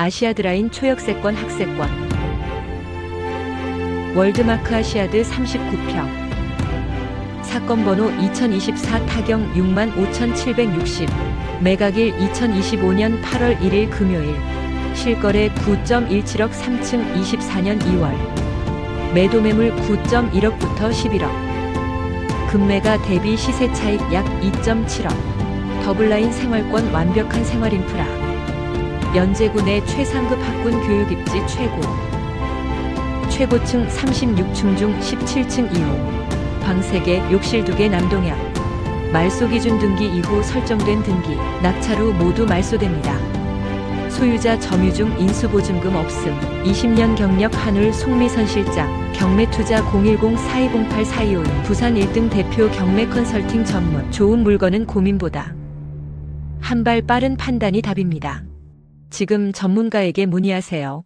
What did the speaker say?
아시아드라인 초역세권 학세권. 월드마크 아시아드 39평. 사건 번호 2024 타경 65,760 매각일 2025년 8월 1일 금요일. 실거래 9.17억 3층 24년 2월. 매도 매물 9.1억부터 11억. 금매가 대비 시세 차익 약 2.7억. 더블라인 생활권 완벽한 생활 인프라 연제구 내 최상급 학군 교육 입지 최고. 최고층 36층 중 17층 2호 방 3개 욕실 2개 남동향. 말소 기준 등기 이후 설정된 등기. 낙찰 후 모두 말소됩니다. 소유자 점유 중 인수보증금 없음. 20년 경력 한울 송미선 실장. 경매투자 010-4208-4252 부산 1등 대표 경매 컨설팅 전문. 좋은 물건은 고민보다. 한 발 빠른 판단이 답입니다. 지금 전문가에게 문의하세요.